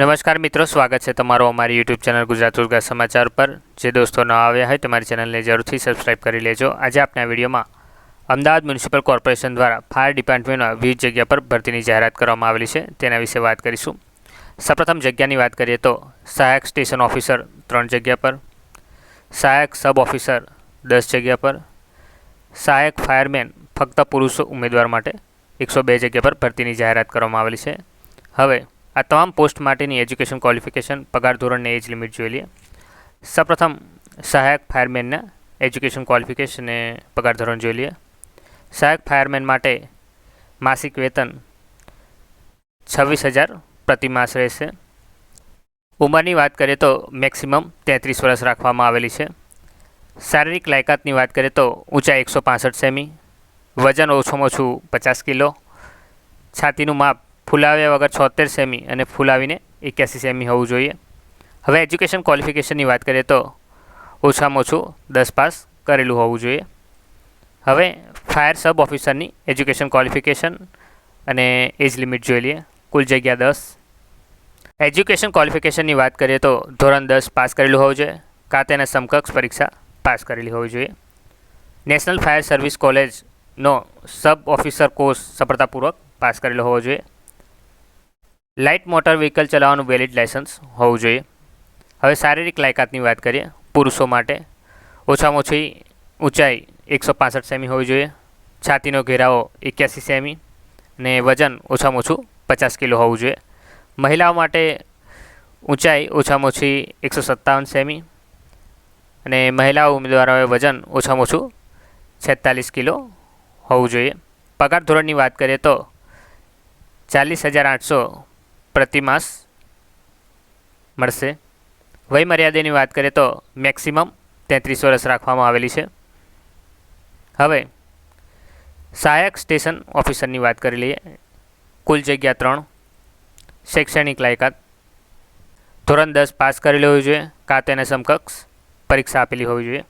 નમસ્કાર મિત્રો, સ્વાગત છે તમારો અમારી યુટ્યુબ ચેનલ ગુજરાત ઉર્ગા સમાચાર પર. જે દોસ્તો ન આવ્યા હોય તમારી ચેનલને જરૂરથી સબસ્ક્રાઇબ કરી લેજો. આજે આપણા વિડીયોમાં અમદાવાદ મ્યુનિસિપલ કોર્પોરેશન દ્વારા ફાયર ડિપાર્ટમેન્ટમાં વિવિધ જગ્યા પર ભરતીની જાહેરાત કરવામાં આવેલી છે. તેના વિશે વાત કરીશું. સૌપ્રથમ જગ્યાની વાત કરીએ તો સહાયક સ્ટેશન ઓફિસર ત્રણ જગ્યા પર, સહાયક સબ ઓફિસર દસ જગ્યા પર, સહાયક ફાયરમેન ફક્ત પુરુષો ઉમેદવાર માટે એકસો બે જગ્યા પર ભરતીની જાહેરાત કરવામાં આવેલી છે. હવે આ તમામ પોસ્ટ માટેની એજ્યુકેશન ક્વોલિફિકેશન, પગાર ધોરણને એજ લિમિટ જોઈ લઈએ. સૌપ્રથમ સહાયક ફાયરમેનના એજ્યુકેશન ક્વોલિફિકેશન અને પગાર ધોરણ જોઈ લઈએ. સહાયક ફાયરમેન માટે માસિક વેતન છવ્વીસ હજાર પ્રતિ માસ રહેશે. ઉંમરની વાત કરીએ તો મેક્સિમમ તેત્રીસ વર્ષ રાખવામાં આવેલી છે. શારીરિક લાયકાતની વાત કરીએ તો ઊંચાઈ એકસો પાસઠ સેમી, વજન ઓછામાં ઓછું પચાસ કિલો, છાતીનું માપ ફૂલાવ્યા વગર છોતેર સેમી અને ફૂલાવીને એક્યાસી સેમી હોવું જોઈએ. હવે એજ્યુકેશન ક્વોલિફિકેશનની વાત કરીએ તો ઓછામાં ઓછું દસ પાસ કરેલું હોવું જોઈએ. હવે ફાયર સબ ઓફિસરની એજ્યુકેશન ક્વોલિફિકેશન અને એજ લિમિટ જોઈ લઈએ. કુલ જગ્યા દસ. એજ્યુકેશન ક્વોલિફિકેશનની વાત કરીએ તો ધોરણ દસ પાસ કરેલું હોવું જોઈએ. કાં તેના સમકક્ષ પરીક્ષા પાસ કરેલી હોવી જોઈએ. નેશનલ ફાયર સર્વિસ કોલેજનો સબ ઓફિસર કોર્સ સફળતાપૂર્વક પાસ કરેલો હોવો જોઈએ. લાઇટ મોટર વ્હીકલ ચલાવવાનું વેલિડ લાયસન્સ હોવું જોઈએ. હવે શારીરિક લાયકાતની વાત કરીએ, પુરુષો માટે ઓછામાં ઓછી ઊંચાઈ એકસો પાસઠ સેમી હોવી જોઈએ, છાતીનો ઘેરાવો એક્યાસી સેમી ને વજન ઓછામાં ઓછું પચાસ કિલો હોવું જોઈએ. મહિલાઓ માટે ઊંચાઈ ઓછામાં ઓછી એકસો સત્તાવન સેમી અને મહિલાઓ ઉમેદવારોએ વજન ઓછામાં ઓછું છેતાલીસ કિલો હોવું જોઈએ. પગાર ધોરણની વાત કરીએ તો ચાલીસ હજાર આઠસો પ્રતિ માસ મળશે. વયમર્યાદાની વાત કરીએ તો મેક્સિમમ તેત્રીસ વર્ષ રાખવામાં આવેલી છે. હવે સહાયક સ્ટેશન ઓફિસરની વાત કરી લઈએ. કુલ જગ્યા ત્રણ. શૈક્ષણિક લાયકાત. ધોરણ દસ પાસ કરેલી હોવી જોઈએ. કાં તેને સમકક્ષ પરીક્ષા આપેલી હોવી જોઈએ.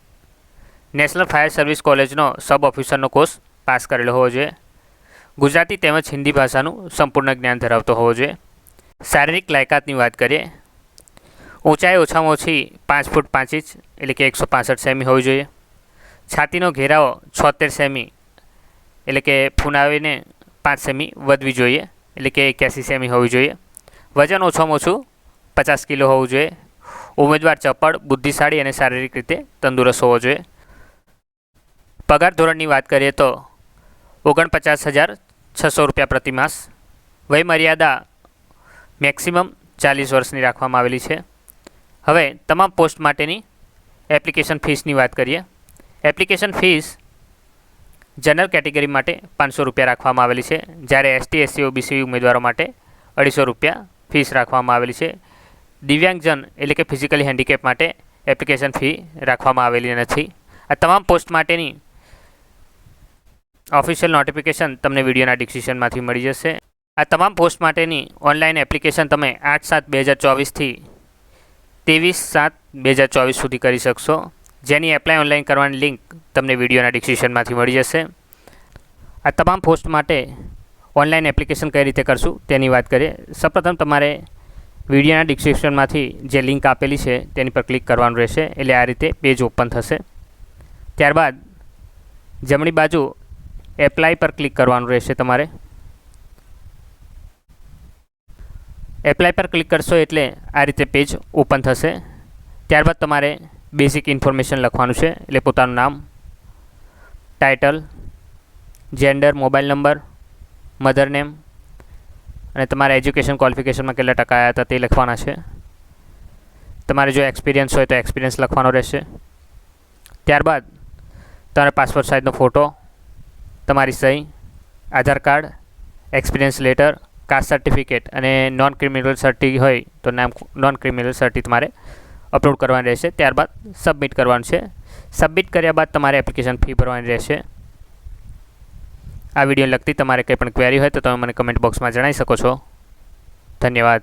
નેશનલ ફાયર સર્વિસ કોલેજનો સબ ઓફિસરનો કોર્સ પાસ કરેલો હોવો જોઈએ. ગુજરાતી તેમજ હિન્દી ભાષાનું સંપૂર્ણ જ્ઞાન ધરાવતો હોવો જોઈએ. શારીરિક લાયકાતની વાત કરીએ, ઊંચાઈ ઓછામાં ઓછી પાંચ ફૂટ પાંચ ઇંચ એટલે કે એકસો પાસઠ સેમી હોવી જોઈએ. છાતીનો ઘેરાવો છોતેર સેમી એટલે કે ફૂનાવીને પાંચ સેમી વધવી જોઈએ એટલે કે એક્યાસી સેમી હોવી જોઈએ. વજન ઓછામાં ઓછું પચાસ કિલો હોવું જોઈએ. ઉમેદવાર ચપળ, બુદ્ધિશાળી અને શારીરિક રીતે તંદુરસ્ત હોવો જોઈએ. પગાર ધોરણની વાત કરીએ તો ઓગણપચાસ હજાર છસો રૂપિયા પ્રતિ માસ. વય મર્યાદા મેક્સિમમ ચાલીસ વર્ષની રાખવામાં આવેલી છે. હવે તમામ પોસ્ટ માટેની એપ્લિકેશન ફીસની વાત કરીએ. એપ્લિકેશન ફીસ જનરલ કેટેગરી માટે પાંચસો રૂપિયા રાખવામાં આવેલી છે. જ્યારે એસટી, એસસી, ઓબીસી ઉમેદવારો માટે અઢીસો રૂપિયા ફીસ રાખવામાં આવેલી છે. દિવ્યાંગજન એટલે કે ફિઝિકલી હેન્ડીકેપ માટે એપ્લિકેશન ફી રાખવામાં આવેલી નથી. આ તમામ પોસ્ટ માટેની ઓફિશિયલ નોટિફિકેશન તમને વિડીયોના ડિસ્ક્રિપ્શનમાંથી મળી જશે. આ તમામ પોસ્ટ માટેની ઓનલાઈન એપ્લિકેશન તમે આઠ સાત બે હજાર ચોવીસથી ત્રેવીસ સાત બે હજાર ચોવીસ સુધી કરી શકશો. જેની એપ્લાય ઓનલાઈન કરવાની લિંક તમને વિડીયોના ડિસ્ક્રિપ્શનમાંથી મળી જશે. આ તમામ પોસ્ટ માટે ઓનલાઈન એપ્લિકેશન કઈ રીતે કરશું તેની વાત કરીએ. સૌપ્રથમ તમારે વિડીયોના ડિસ્ક્રિપ્શનમાંથી જે લિંક આપેલી છે તેની પર ક્લિક કરવાનું રહેશે. એટલે આ રીતે પેજ ઓપન થશે. ત્યારબાદ જમણી બાજુ એપ્લાય પર ક્લિક કરવાનું રહેશે તમારે. એપ્લાય પર ક્લિક કરશો એટલે આ રીતે પેજ ઓપન થશે. ત્યારબાદ તમારે બેઝિક ઇન્ફોર્મેશન લખવાનું છે, એટલે પોતાનું નામ title gender mobile number mother name અને તમારા એજ્યુકેશન ક્વોલિફિકેશનમાં કેટલા ટકા આવ્યા હતા તે લખવાના છે. તમારે જો એક્સપિરિયન્સ હોય તો એક્સપિરિયન્સ લખવાનો રહેશે. ત્યારબાદ તમારા પાસપોર્ટ સાઇઝનો ફોટો તમારી સહી, Aadhaar card experience letter caste certificate અને નોન ક્રિમિનલ સર્ટી હોય તો નામ નોન ક્રિમિનલ સર્ટી તમારે અપલોડ કરવાની રહેશે. ત્યારબાદ સબમિટ કરવાનું છે. સબમિટ કર્યા બાદ તમારે એપ્લિકેશન ફી ભરવાની રહેશે. આ વીડિયો લગતી તમારે કંઈ પણ ક્વેરી હોય તો તમે મને કમેન્ટ બોક્સમાં જણાવી શકો છો. ધન્યવાદ.